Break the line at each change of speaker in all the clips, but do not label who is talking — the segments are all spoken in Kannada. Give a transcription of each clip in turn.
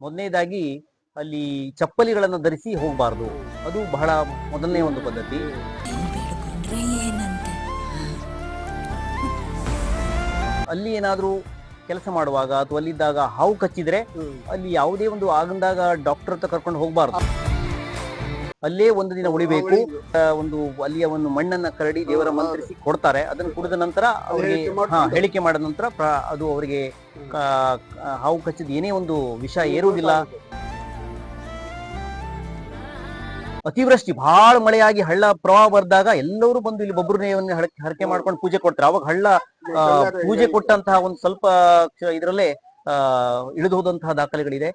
ಮೊದಲನೇದಾಗಿ ಅಲ್ಲಿ ಚಪ್ಪಲಿಗಳನ್ನು ಧರಿಸಿ ಹೋಗಬಾರ್ದು. ಅದು ಬಹಳ ಮೊದಲನೇ ಒಂದು ಪದ್ಧತಿ. ಅಲ್ಲಿ ಏನಾದರೂ ಕೆಲಸ ಮಾಡುವಾಗ ಅಥವಾ ಅಲ್ಲಿದ್ದಾಗ ಹಾವು ಕಚ್ಚಿದ್ರೆ ಅಲ್ಲಿ ಯಾವುದೇ ಒಂದು ಆಗಂದಾಗ ಡಾಕ್ಟರ್ ಹತ್ರ ಕರ್ಕೊಂಡು ಹೋಗಬಾರ್ದು. ಅಲ್ಲೇ ಒಂದು ದಿನ ಉಳಿಬೇಕು. ಒಂದು ಅಲ್ಲಿಯ ಒಂದು ಮಣ್ಣನ್ನ ಕರಡಿ ದೇವರ ಮಂತ್ರಿಸಿ ಕೊಡ್ತಾರೆ. ಅದನ್ನು ಕುಡಿದ ನಂತರ ಅವರಿಗೆ
ಹೇಳಿಕೆ
ಮಾಡಿದ ನಂತರ ಅದು ಅವರಿಗೆ ಹಾವು ಕಚ್ಚಿದ ಏನೇ ಒಂದು ವಿಷ ಏರುವುದಿಲ್ಲ. ಅತಿವೃಷ್ಟಿ ಬಹಳ ಮಳೆಯಾಗಿ ಹಳ್ಳ ಪ್ರವಾಹ ಬರ್ದಾಗ ಎಲ್ಲರೂ ಬಂದು ಇಲ್ಲಿ ಬೊಬ್ಬರನೆಯನ್ನು ಹರಕೆ ಮಾಡ್ಕೊಂಡು ಪೂಜೆ ಕೊಡ್ತಾರೆ. ಅವಾಗ ಹಳ್ಳ ಪೂಜೆ ಕೊಟ್ಟಂತಹ ಒಂದು ಸ್ವಲ್ಪ ಇದರಲ್ಲೇ ಇಳಿದು ಹೋದಂತಹ ದಾಖಲೆಗಳಿದೆ.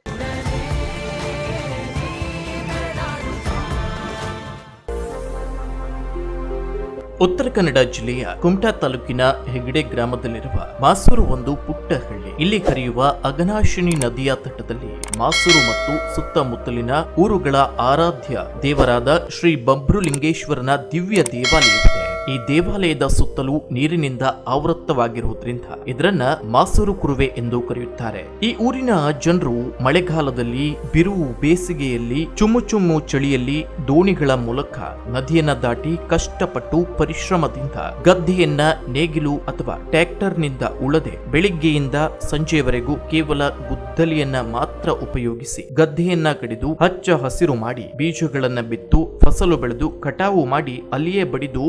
ಉತ್ತರ ಕನ್ನಡ ಜಿಲ್ಲೆಯ ಕುಮಟಾ ತಾಲೂಕಿನ ಹೆಗಡೆ ಗ್ರಾಮದಲ್ಲಿರುವ ಮಾಸೂರು ಒಂದು ಪುಟ್ಟ ಹಳ್ಳಿ ಇಲ್ಲಿ ಹರಿಯುವ ಅಗನಾಶಿನಿ ನದಿಯ ತಟದಲ್ಲಿ ಮಾಸೂರು ಮತ್ತು ಸುತ್ತಮುತ್ತಲಿನ ಊರುಗಳ ಆರಾಧ್ಯ ದೇವರಾದ ಶ್ರೀ ಬಬ್ರುಲಿಂಗೇಶ್ವರನ ದಿವ್ಯ ದೇವಾಲಯವಿದೆ. ಈ ದೇವಾಲಯದ ಸುತ್ತಲೂ ನೀರಿನಿಂದ ಆವೃತ್ತವಾಗಿರುವುದರಿಂದ ಇದರನ್ನ ಮಾಸೂರು ಕುರುವೆ ಎಂದು ಕರೆಯುತ್ತಾರೆ. ಈ ಊರಿನ ಜನರು ಮಳೆಗಾಲದಲ್ಲಿ ಬಿರುವು ಬೇಸಿಗೆಯಲ್ಲಿ ಚುಮ್ಮು ಚುಮ್ಮು ಚಳಿಯಲ್ಲಿ ದೋಣಿಗಳ ಮೂಲಕ ನದಿಯನ್ನ ದಾಟಿ ಕಷ್ಟಪಟ್ಟು ಪರಿಶ್ರಮದಿಂದ ಗದ್ದೆಯನ್ನ ನೇಗಿಲು ಅಥವಾ ಟ್ರ್ಯಾಕ್ಟರ್ನಿಂದ ಉಳದೆ ಬೆಳಿಗ್ಗೆಯಿಂದ ಸಂಜೆಯವರೆಗೂ ಕೇವಲ ಗುದ್ದಲಿಯನ್ನ ಮಾತ್ರ ಉಪಯೋಗಿಸಿ ಗದ್ದೆಯನ್ನ ಕಡಿದು ಹಚ್ಚ ಹಸಿರು ಮಾಡಿ ಬೀಜಗಳನ್ನ ಬಿತ್ತು, ಫಸಲು ಬೆಳೆದು ಕಟಾವು ಮಾಡಿ ಅಲ್ಲಿಯೇ ಬಡಿದು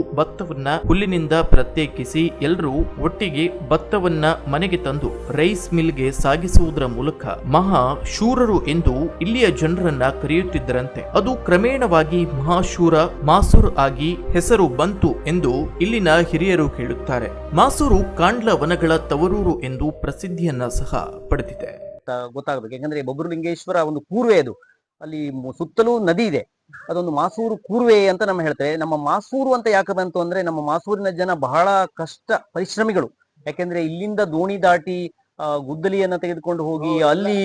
ಭತ್ತವನ್ನ ಹುಲ್ಲಿನಿಂದ ಪ್ರತ್ಯೇಕಿಸಿ ಎಲ್ಲರೂ ಒಟ್ಟಿಗೆ ಭತ್ತವನ್ನ ಮನೆಗೆ ತಂದು ರೈಸ್ ಮಿಲ್ಗೆ ಸಾಗಿಸುವುದರ ಮೂಲಕ ಮಹಾ ಶೂರರು ಎಂದು ಇಲ್ಲಿಯ ಜನರನ್ನ ಕರೆಯುತ್ತಿದ್ದರಂತೆ. ಅದು ಕ್ರಮೇಣವಾಗಿ ಮಹಾಶೂರ ಮಾಸೂರ್ ಆಗಿ ಹೆಸರು ಬಂತು ಎಂದು ಇಲ್ಲಿನ ಹಿರಿಯರು ಹೇಳುತ್ತಾರೆ. ಮಾಸೂರು ಕಾಂಡ್ಲ ವನಗಳ ತವರೂರು ಎಂದು ಪ್ರಸಿದ್ಧಿಯನ್ನ ಸಹ ಪಡೆದಿದೆ.
ಗೊತ್ತಾಗಬೇಕು. ಯಾಕಂದ್ರೆ ಬೊಬ್ಬರುಲಿಂಗೇಶ್ವರ ಒಂದು ಪೂರ್ವೆ ಅದು. ಅಲ್ಲಿ ಸುತ್ತಲೂ ನದಿ ಇದೆ. ಅದೊಂದು ಮಾಸೂರು ಕೂರ್ವೆ ಅಂತ ನಮ್ಮ ಹೇಳ್ತೇವೆ. ನಮ್ಮ ಮಾಸೂರು ಅಂತ ಯಾಕೆ ಬಂತು ಅಂದ್ರೆ ನಮ್ಮ ಮಾಸೂರಿನ ಜನ ಬಹಳ ಕಷ್ಟ ಪರಿಶ್ರಮಿಗಳು. ಯಾಕೆಂದ್ರೆ ಇಲ್ಲಿಂದ ದೋಣಿ ದಾಟಿ ಆ, ಗುದ್ದಲಿಯನ್ನ ತೆಗೆದುಕೊಂಡು ಹೋಗಿ ಅಲ್ಲಿ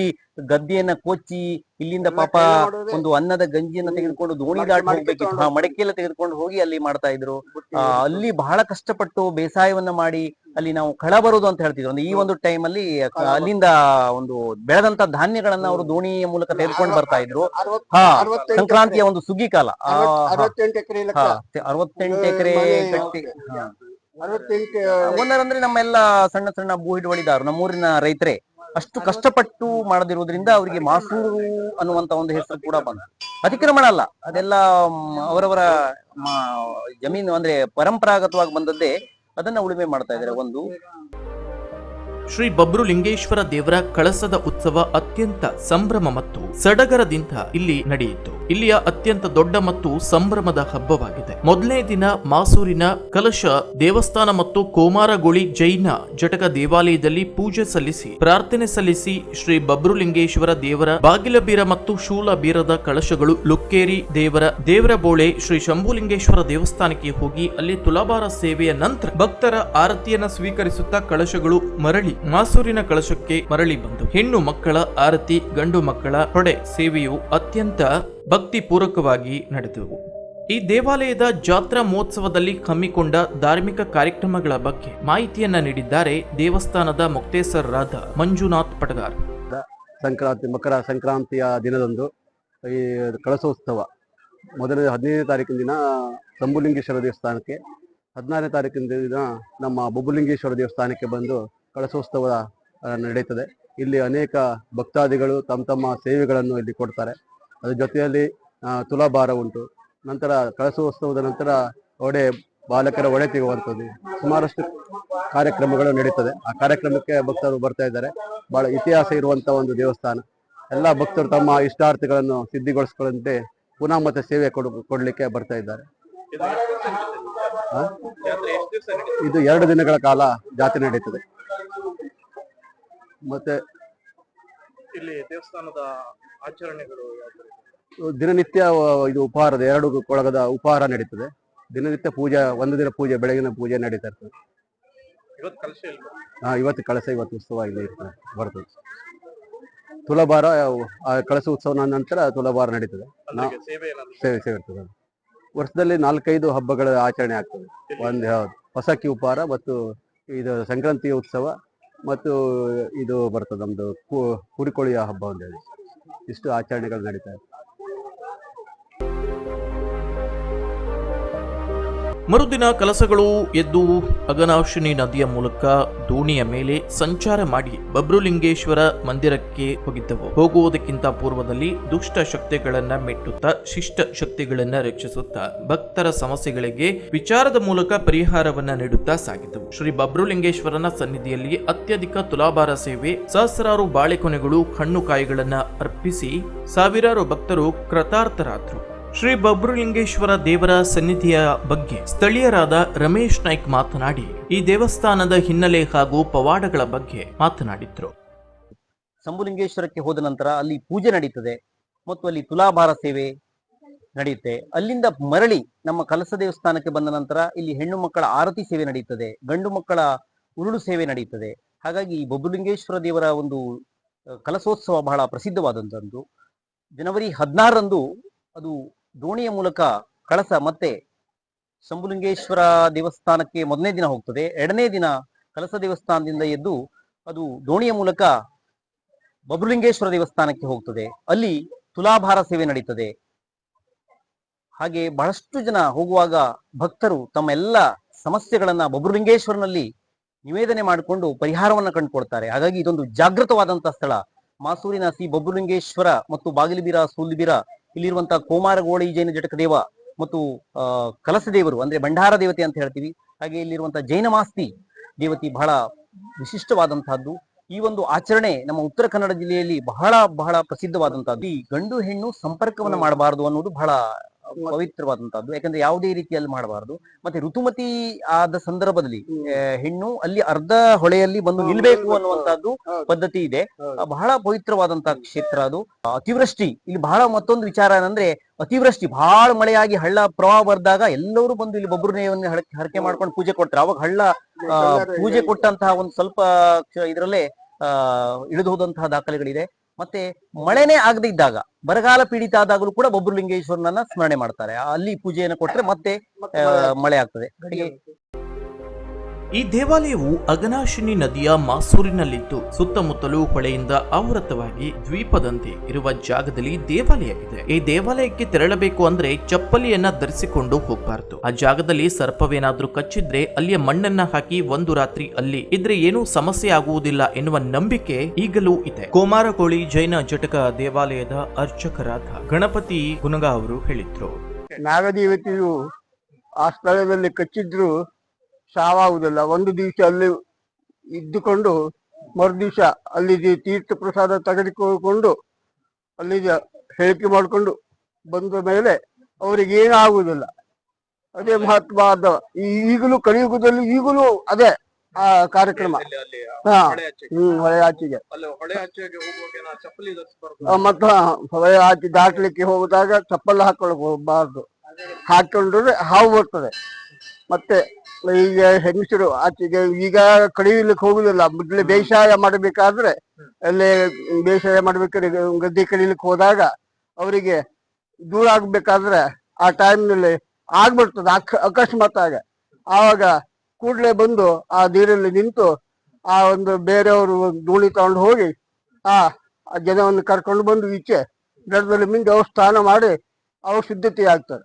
ಗದ್ದೆಯನ್ನ ಕೊಚ್ಚಿ ಇಲ್ಲಿಂದ ಪಾಪ ಒಂದು ಅನ್ನದ ಗಂಜಿಯನ್ನ ತೆಗೆದುಕೊಂಡು ದೋಣಿ ದಾಟಿ ಹೋಗ್ಬೇಕಿತ್ತು. ಮಡಕೆಲ್ಲ ತೆಗೆದುಕೊಂಡು ಹೋಗಿ ಅಲ್ಲಿ ಮಾಡ್ತಾ ಇದ್ರು. ಅಲ್ಲಿ ಬಹಳ ಕಷ್ಟಪಟ್ಟು ಬೇಸಾಯವನ್ನ ಮಾಡಿ ಅಲ್ಲಿ ನಾವು ಕಳ ಬರುದು ಅಂತ ಹೇಳ್ತಿದ್ರು. ಅಂದ್ರೆ ಈ ಒಂದು ಟೈಮ್ ಅಲ್ಲಿ ಅಲ್ಲಿಂದ ಒಂದು ಬೆಳೆದಂತ ಧಾನ್ಯಗಳನ್ನ ಅವರು ದೋಣಿಯ ಮೂಲಕ ತೆಗೆದುಕೊಂಡು ಬರ್ತಾ ಇದ್ರು. ಹಾ ಸಂಕ್ರಾಂತಿಯ ಒಂದು ಸುಗ್ಗಿ ಕಾಲ.
ಅರವತ್ತೆಂಟು ಎಕರೆ
ಅಂದ್ರೆ ಗಟ್ಟಿ ನಮ್ಮೆಲ್ಲ ಸಣ್ಣ ಸಣ್ಣ ಭೂ ಹಿಡುವಳಿದಾರು ನಮ್ಮೂರಿನ ರೈತರೇ. ಅಷ್ಟು ಕಷ್ಟಪಟ್ಟು ಮಾಡದಿರುವುದರಿಂದ ಅವರಿಗೆ ಮಾಸೂರು ಅನ್ನುವಂತ ಒಂದು ಹೆಸರು ಕೂಡ ಬಂತು. ಅತಿಕ್ರಮಣ ಅಲ್ಲ. ಅದೆಲ್ಲ ಅವರವರ ಜಮೀನು ಅಂದ್ರೆ ಪರಂಪರಾಗತವಾಗಿ ಬಂದದ್ದೇ ಅದನ್ನ ಉಳುಮೆ ಮಾಡ್ತಾ ಇದ್ದಾರೆ ಒಂದು.
ಶ್ರೀ ಬಬ್ರು ಲಿಂಗೇಶ್ವರ ದೇವರ ಕಳಸದ ಉತ್ಸವ ಅತ್ಯಂತ ಸಂಭ್ರಮ ಮತ್ತು ಸಡಗರದಿಂದ ಇಲ್ಲಿ ನಡೆಯಿತು. ಇಲ್ಲಿಯ ಅತ್ಯಂತ ದೊಡ್ಡ ಮತ್ತು ಸಂಭ್ರಮದ ಹಬ್ಬವಾಗಿದೆ. ಮೊದಲನೇ ದಿನ ಮಾಸೂರಿನ ಕಲಶ ದೇವಸ್ಥಾನ ಮತ್ತು ಕೋಮಾರಗೋಳಿ ಜೈನ ಜಟಕ ದೇವಾಲಯದಲ್ಲಿ ಪೂಜೆ ಸಲ್ಲಿಸಿ, ಪ್ರಾರ್ಥನೆ ಸಲ್ಲಿಸಿ ಶ್ರೀ ಬಬ್ರುಲಿಂಗೇಶ್ವರ ದೇವರ ಬಾಗಿಲಬೀರ ಮತ್ತು ಶೂಲಬೀರದ ಕಳಶಗಳು ಲುಕ್ಕೇರಿ ದೇವರ ದೇವರ ಬೋಳೆ ಶ್ರೀ ಶಂಭುಲಿಂಗೇಶ್ವರ ದೇವಸ್ಥಾನಕ್ಕೆ ಹೋಗಿ ಅಲ್ಲಿ ತುಲಾಭಾರ ಸೇವೆಯ ನಂತರ ಭಕ್ತರ ಆರತಿಯನ್ನು ಸ್ವೀಕರಿಸುತ್ತಾ ಕಳಶಗಳು ಮರಳಿ ಮಾಸೂರಿನ ಕಳಶಕ್ಕೆ ಮರಳಿ ಬಂದು, ಹೆಣ್ಣು ಮಕ್ಕಳ ಆರತಿ ಗಂಡು ಮಕ್ಕಳ ಹೊಡೆ ಸೇವೆಯು ಅತ್ಯಂತ ಭಕ್ತಿಪೂರ್ವಕವಾಗಿ ನಡೆದವು. ಈ ದೇವಾಲಯದ ಜಾತ್ರಾ ಮಹೋತ್ಸವದಲ್ಲಿ ಹಮ್ಮಿಕೊಂಡ ಧಾರ್ಮಿಕ ಕಾರ್ಯಕ್ರಮಗಳ ಬಗ್ಗೆ ಮಾಹಿತಿಯನ್ನ ನೀಡಿದ್ದಾರೆ ದೇವಸ್ಥಾನದ ಮೊಕ್ತೇಸರರಾದ ಮಂಜುನಾಥ್ ಪಟಗಾರ್.
ಸಂಕ್ರಾಂತಿ, ಮಕರ ಸಂಕ್ರಾಂತಿಯ ದಿನದಂದು ಈ ಕಳಸೋತ್ಸವ. ಮೊದಲನೇ ಹದಿನೈದನೇ ತಾರೀಕಿನ ದಿನ ಶಂಭುಲಿಂಗೇಶ್ವರ ದೇವಸ್ಥಾನಕ್ಕೆ, ಹದಿನಾರನೇ ತಾರೀಕಿನ ದಿನ ನಮ್ಮ ಬೊಬ್ಬುಲಿಂಗೇಶ್ವರ ದೇವಸ್ಥಾನಕ್ಕೆ ಬಂದು ಕಳಸೋತ್ಸವ ನಡೆಯುತ್ತದೆ ಇಲ್ಲಿ ಅನೇಕ ಭಕ್ತಾದಿಗಳು ತಮ್ಮ ತಮ್ಮ ಸೇವೆಗಳನ್ನು ಇಲ್ಲಿ ಕೊಡ್ತಾರೆ. ಅದ್ರ ಜೊತೆಯಲ್ಲಿ ತುಲಾಭಾರ ಉಂಟು. ನಂತರ ಕಳಸೋತ್ಸವದ ನಂತರ ಒಡೆ ಬಾಲಕರ ಒಡೆ ತೆಗುವಂಥದ್ದು ಸುಮಾರಷ್ಟು ಕಾರ್ಯಕ್ರಮಗಳು ನಡೀತದೆ. ಆ ಕಾರ್ಯಕ್ರಮಕ್ಕೆ ಭಕ್ತರು ಬರ್ತಾ ಇದ್ದಾರೆ. ಬಹಳ ಇತಿಹಾಸ ಇರುವಂತ ಒಂದು ದೇವಸ್ಥಾನ. ಎಲ್ಲ ಭಕ್ತರು ತಮ್ಮ ಇಷ್ಟಾರ್ಥಗಳನ್ನು ಸಿದ್ಧಿಗೊಳಿಸಿಕೊಳ್ಳಂತೆ ಪುನಃ ಮತ್ತೆ ಸೇವೆ ಕೊಡ್, ಕೊಡ್ಲಿಕ್ಕೆ ಬರ್ತಾ ಇದ್ದಾರೆ. ಇದು ಎರಡು ದಿನಗಳ ಕಾಲ ಜಾತ್ರೆ ನಡೀತದೆ. ಮತ್ತೆ
ಇಲ್ಲಿ ದೇವಸ್ಥಾನದ ಆಚರಣೆಗಳು?
ದಿನನಿತ್ಯ ಇದು ಉಪಹಾರದ ಎರಡು ಕೊಳಗದ ಉಪಹಾರ ನಡೀತದೆ. ದಿನನಿತ್ಯ ಪೂಜೆ ಒಂದು ದಿನ ಪೂಜೆ ಬೆಳಗಿನ ಪೂಜೆ ನಡೀತಾ ಇರ್ತದೆ. ಆ, ಇವತ್ತು ಕಳಸ ಇವತ್ತು ಉತ್ಸವ ಇಲ್ಲಿ ಇರ್ತದೆ ಬರ್ತದೆ. ತುಲಭಾರ ಆ, ಕಳಸ ಉತ್ಸವ ನಂತರ ತುಲಭಾರ ನಡೀತದೆ.
ಸೇವೆ
ಸೇವೆ ಇರ್ತದೆ. ವರ್ಷದಲ್ಲಿ ನಾಲ್ಕೈದು ಹಬ್ಬಗಳ ಆಚರಣೆ ಆಗ್ತದೆ. ಒಂದು ಹೌದು ಹೊಸಕ್ಕಿ ಉಪಹಾರ ಮತ್ತು ಇದು ಸಂಕ್ರಾಂತಿ ಉತ್ಸವ ಮತ್ತು ಇದು ಬರ್ತದೆ ನಮ್ದು ಕುರಿಕೋಳಿಯ ಹಬ್ಬ ಅಂತ ಹೇಳಿ. ಇಷ್ಟು ಆಚರಣೆಗಳು ನಡೀತಾ ಇದೆ
ಮರುದಿನ ಕಲಸಗಳು ಎದ್ದು ಅಗನಾಶಿನಿ ನದಿಯ ಮೂಲಕ ದೋಣಿಯ ಮೇಲೆ ಸಂಚಾರ ಮಾಡಿ ಬಬ್ರುಲಿಂಗೇಶ್ವರ ಮಂದಿರಕ್ಕೆ ಹೋಗಿದ್ದವು. ಹೋಗುವುದಕ್ಕಿಂತ ಪೂರ್ವದಲ್ಲಿ ದುಷ್ಟ ಶಕ್ತಿಗಳನ್ನ ಮೆಟ್ಟುತ್ತಾ ಶಿಷ್ಟ ಶಕ್ತಿಗಳನ್ನ ರಕ್ಷಿಸುತ್ತಾ ಭಕ್ತರ ಸಮಸ್ಯೆಗಳಿಗೆ ವಿಚಾರದ ಮೂಲಕ ಪರಿಹಾರವನ್ನ ನೀಡುತ್ತಾ ಸಾಗಿದ್ದವು. ಶ್ರೀ ಬಬ್ರುಲಿಂಗೇಶ್ವರನ ಸನ್ನಿಧಿಯಲ್ಲಿ ಅತ್ಯಧಿಕ ತುಲಾಭಾರ ಸೇವೆ, ಸಹಸ್ರಾರು ಬಾಳೆಕೊನೆಗಳು ಹಣ್ಣು ಕಾಯಿಗಳನ್ನ ಅರ್ಪಿಸಿ ಸಾವಿರಾರು ಭಕ್ತರು ಕೃತಾರ್ಥರಾದ್ರು. ಶ್ರೀ ಬಬ್ರುಲಿಂಗೇಶ್ವರ ದೇವರ ಸನ್ನಿಧಿಯ ಬಗ್ಗೆ ಸ್ಥಳೀಯರಾದ ರಮೇಶ್ ನಾಯ್ಕ್ ಮಾತನಾಡಿ ಈ ದೇವಸ್ಥಾನದ ಹಿನ್ನೆಲೆ ಹಾಗೂ ಪವಾಡಗಳ ಬಗ್ಗೆ ಮಾತನಾಡಿದ್ರು.
ಶಂಭುಲಿಂಗೇಶ್ವರಕ್ಕೆ ಹೋದ ನಂತರ ಅಲ್ಲಿ ಪೂಜೆ ನಡೀತದೆ ಮತ್ತು ಅಲ್ಲಿ ತುಲಾಭಾರ ಸೇವೆ ನಡೆಯುತ್ತೆ. ಅಲ್ಲಿಂದ ಮರಳಿ ನಮ್ಮ ಕಲಸ ದೇವಸ್ಥಾನಕ್ಕೆ ಬಂದ ನಂತರ ಇಲ್ಲಿ ಹೆಣ್ಣು ಮಕ್ಕಳ ಆರತಿ ಸೇವೆ ನಡೆಯುತ್ತದೆ ಗಂಡು ಮಕ್ಕಳ ಉರುಳು ಸೇವೆ ನಡೆಯುತ್ತದೆ ಹಾಗಾಗಿ ಈ ದೇವರ ಒಂದು ಕಲಸೋತ್ಸವ ಬಹಳ ಪ್ರಸಿದ್ಧವಾದಂಥದ್ದು ಜನವರಿ ಹದಿನಾರರಂದು ಅದು ದೋಣಿಯ ಮೂಲಕ ಕಳಸ ಮತ್ತೆ ಶಂಭುಲಿಂಗೇಶ್ವರ ದೇವಸ್ಥಾನಕ್ಕೆ ಮೊದಲನೇ ದಿನ ಹೋಗ್ತದೆ. ಎರಡನೇ ದಿನ ಕಳಸ ದೇವಸ್ಥಾನದಿಂದ ಎದ್ದು ಅದು ದೋಣಿಯ ಮೂಲಕ ಬಬ್ರುಲಿಂಗೇಶ್ವರ ದೇವಸ್ಥಾನಕ್ಕೆ ಹೋಗ್ತದೆ. ಅಲ್ಲಿ ತುಲಾಭಾರ ಸೇವೆ ನಡೀತದೆ. ಹಾಗೆ ಬಹಳಷ್ಟು ಜನ ಹೋಗುವಾಗ ಭಕ್ತರು ತಮ್ಮ ಎಲ್ಲ ಸಮಸ್ಯೆಗಳನ್ನ ಬಬ್ರುಲಿಂಗೇಶ್ವರನಲ್ಲಿ ನಿವೇದನೆ ಮಾಡಿಕೊಂಡು ಪರಿಹಾರವನ್ನು ಕಂಡುಕೊಳ್ತಾರೆ. ಹಾಗಾಗಿ ಇದೊಂದು ಜಾಗೃತವಾದಂತಹ ಸ್ಥಳ. ಮಾಸೂರಿನ ಸಿ ಬಬ್ರುಲಿಂಗೇಶ್ವರ ಮತ್ತು ಬಾಗಿಲುಬೀರ, ಸೂಲಿಬೀರ ಇಲ್ಲಿರುವಂತಹ ಕೋಮಾರಗೋಳಿ ಜೈನ ಜಟಕ ದೇವ ಮತ್ತು ಕಲಸ ದೇವರು ಅಂದ್ರೆ ಭಂಡಾರ ದೇವತೆ ಅಂತ ಹೇಳ್ತೀವಿ. ಹಾಗೆ ಇಲ್ಲಿರುವಂತಹ ಜೈನ ಮಾಸ್ತಿ ದೇವತಿ ಬಹಳ ವಿಶಿಷ್ಟವಾದಂತಹದ್ದು. ಈ ಒಂದು ಆಚರಣೆ ನಮ್ಮ ಉತ್ತರ ಕನ್ನಡ ಜಿಲ್ಲೆಯಲ್ಲಿ ಬಹಳ ಬಹಳ ಪ್ರಸಿದ್ಧವಾದಂತಹದ್ದು. ಈ ಗಂಡು ಹೆಣ್ಣು ಸಂಪರ್ಕವನ್ನ ಮಾಡಬಾರದು ಅನ್ನೋದು ಬಹಳ ಪವಿತ್ರವಾದಂತಹದ್ದು. ಯಾಕಂದ್ರೆ ಯಾವುದೇ ರೀತಿಯಲ್ಲಿ ಮಾಡಬಾರದು. ಮತ್ತೆ ಋತುಮತಿ ಆದ ಸಂದರ್ಭದಲ್ಲಿ ಹೆಣ್ಣು ಅಲ್ಲಿ ಅರ್ಧ ಹೊಳೆಯಲ್ಲಿ ಬಂದು ನಿಲ್ಬೇಕು ಅನ್ನುವಂತಹದ್ದು ಪದ್ಧತಿ ಇದೆ. ಬಹಳ ಪವಿತ್ರವಾದಂತಹ ಕ್ಷೇತ್ರ ಅದು. ಅತಿವೃಷ್ಟಿ ಇಲ್ಲಿ ಬಹಳ ಮತ್ತೊಂದು ವಿಚಾರ ಏನಂದ್ರೆ ಅತಿವೃಷ್ಟಿ ಬಹಳ ಮಳೆಯಾಗಿ ಹಳ್ಳ ಪ್ರವಾಹ ಬರ್ದಾಗ ಎಲ್ಲರೂ ಬಂದು ಇಲ್ಲಿ ಬೊಬ್ಬರನೆಯನ್ನು ಹರಕೆ ಮಾಡ್ಕೊಂಡು ಪೂಜೆ ಕೊಡ್ತಾರೆ ಅವಾಗ ಹಳ್ಳ ಪೂಜೆ ಕೊಟ್ಟಂತಹ ಒಂದು ಸ್ವಲ್ಪ ಇದರಲ್ಲೇ ಇದ್ರಲ್ಲೇ ಆ ಇಳಿದು ಹೋದಂತಹ ದಾಖಲೆಗಳಿದೆ. ಮತ್ತೆ ಮಳೆನೇ ಆಗದೆ ಇದ್ದಾಗ ಬರಗಾಲ ಪೀಡಿತ ಆದಾಗಲೂ ಕೂಡ ಬೊಬ್ಬರಲಿಂಗೇಶ್ವರನನ್ನ ಸ್ಮರಣೆ ಮಾಡ್ತಾರೆ. ಅಲ್ಲಿ ಪೂಜೆಯನ್ನು ಕೊಟ್ರೆ ಮತ್ತೆ ಆ, ಮಳೆ ಆಗ್ತದೆ.
ಈ ದೇವಾಲಯವು ಅಗನಾಶಿನಿ ನದಿಯ ಮಾಸೂರಿನಲ್ಲಿದ್ದು ಸುತ್ತಮುತ್ತಲು ಹೊಳೆಯಿಂದ ಆವೃತವಾಗಿ ದ್ವೀಪದಂತೆ ಇರುವ ಜಾಗದಲ್ಲಿ ದೇವಾಲಯ ಇದೆ ಈ ದೇವಾಲಯಕ್ಕೆ ತೆರಳಬೇಕು ಅಂದ್ರೆ ಚಪ್ಪಲಿಯನ್ನ ಧರಿಸಿಕೊಂಡು ಹೋಗಬಾರದು. ಆ ಜಾಗದಲ್ಲಿ ಸರ್ಪವೇನಾದ್ರೂ ಕಚ್ಚಿದ್ರೆ ಅಲ್ಲಿಯ ಮಣ್ಣನ್ನ ಹಾಕಿ ಒಂದು ರಾತ್ರಿ ಅಲ್ಲಿ ಇದ್ರೆ ಏನೂ ಸಮಸ್ಯೆ ಆಗುವುದಿಲ್ಲ ಎನ್ನುವ ನಂಬಿಕೆ ಈಗಲೂ ಇದೆ. ಕೋಮಾರಕೋಳಿ ಜೈನ ಜಟಕ ದೇವಾಲಯದ ಅರ್ಚಕರಾದ ಗಣಪತಿ ಗುನಗ ಅವರು ಹೇಳಿದ್ರು.
ನಾಗದೇವತೆಯು ಆ ಸ್ಥಳದಲ್ಲಿ ಕಚ್ಚಿದ್ರು ಸಾವಾಗುವುದಿಲ್ಲ. ಒಂದು ದಿವಸ ಅಲ್ಲಿ ಇದ್ದುಕೊಂಡು ಮರುದಿವಸ ಅಲ್ಲಿ ತೀರ್ಥ ಪ್ರಸಾದ ತೆಗೆದುಕೊಂಡು ಅಲ್ಲಿ ಹೇಳಿಕೆ ಮಾಡಿಕೊಂಡು ಬಂದ ಮೇಲೆ ಅವರಿಗೆ ಏನಾಗುವುದಿಲ್ಲ. ಅದೇ ಮಹತ್ವವಾದ ಈಗಲೂ ಕಲಿಯುಗದಲ್ಲಿ ಈಗಲೂ ಅದೇ ಆ ಕಾರ್ಯಕ್ರಮ. ಹಾ
ಹೊಳೆ ಆಚೆಗೆ.
ಹ್ಮ್ ಹೊಳೆ ಮತ್ತ ಹೊಳೆ ಆಚೆ ದಾಟ್ಲಿಕ್ಕೆ ಹೋದಾಗ ಚಪ್ಪಲ್ ಹಾಕೊಳ್ಬಾರ್ದು ಹೋಗ್ಬಾರ್ದು ಹಾಕೊಂಡ್ರೆ ಹಾವು ಬರ್ತದೆ. ಮತ್ತೆ ಈಗ ಹೆಂಗಸರು ಆಚೆಗೆ ಈಗ ಕಡಿಲಿಕ್ಕೆ ಹೋಗುದಿಲ್ಲ. ಮೊದಲು ಬೇಸಾಯ ಮಾಡಬೇಕಾದ್ರೆ ಅಲ್ಲೇ ಬೇಸಾಯ ಮಾಡ್ಬೇಕಾದ್ರೆ ಗದ್ದೆ ಕಡಿಲಿಕ್ಕೆ ಹೋದಾಗ ಅವರಿಗೆ ದೂರ ಆಗ್ಬೇಕಾದ್ರೆ ಆ ಟೈಮ್ನಲ್ಲಿ ಆಗ್ಬಿಡ್ತದೆ ಅಕ ಅಕಸ್ಮಾತ್ ಆಗ. ಆವಾಗ ಕೂಡ್ಲೆ ಬಂದು ಆ ದೀರಲ್ಲಿ ನಿಂತು ಆ ಒಂದು ಬೇರೆಯವರು ಧೂಳಿ ತಗೊಂಡು ಹೋಗಿ ಆ ಜನವನ್ನು ಕರ್ಕೊಂಡು ಬಂದು ಈಚೆ ದಡದಲ್ಲಿ ಮಿಂದು ಅವ್ರು ಸ್ನಾನ ಮಾಡಿ ಅವ್ರು ಸಿದ್ಧತೆ ಆಗ್ತಾರೆ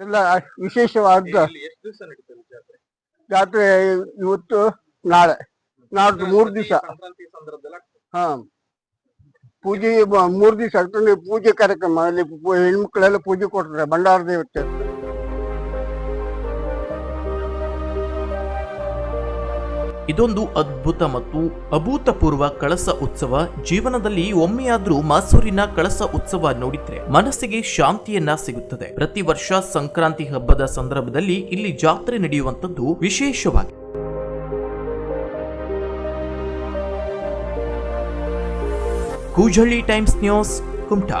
ಎಲ್ಲ ವಿಶೇಷವಾದ
ಎಷ್ಟು ದಿವಸ ನಡೀತದೆ ಜಾತ್ರೆ?
ಜಾತ್ರೆ ಇವತ್ತು ನಾಳೆ ನಾಡ್ದು ಮೂರ್ ದಿವಸ.
ಸಂಕ್ರಾಂತಿ ಸಂದರ್ಭದಲ್ಲಿ
ಹಾ. ಪೂಜೆ ಮೂರ್ ದಿವಸ ಆಗ್ತದೆ. ಪೂಜೆ ಕಾರ್ಯಕ್ರಮ ಅಲ್ಲಿ ಪೂ- ಹೆಣ್ಮಕ್ಳೆಲ್ಲ ಪೂಜೆ ಕೊಡ್ತಾರೆ ಭಂಡಾರ ದೇವತೆ.
ಇದೊಂದು ಅದ್ಭುತ ಮತ್ತು ಅಭೂತಪೂರ್ವ ಕಳಸ ಉತ್ಸವ. ಜೀವನದಲ್ಲಿ ಒಮ್ಮೆಯಾದ್ರೂ ಮಾಸೂರಿನ ಕಳಸ ಉತ್ಸವ ನೋಡಿದ್ರೆ ಮನಸ್ಸಿಗೆ ಶಾಂತಿಯನ್ನ ಸಿಗುತ್ತದೆ. ಪ್ರತಿ ವರ್ಷ ಸಂಕ್ರಾಂತಿ ಹಬ್ಬದ ಸಂದರ್ಭದಲ್ಲಿ ಇಲ್ಲಿ ಜಾತ್ರೆ ನಡೆಯುವಂತದ್ದು ವಿಶೇಷವಾಗಿದೆ ಕೂಜಳ್ಳಿ ಟೈಮ್ಸ್ ನ್ಯೂಸ್, ಕುಮಟಾ.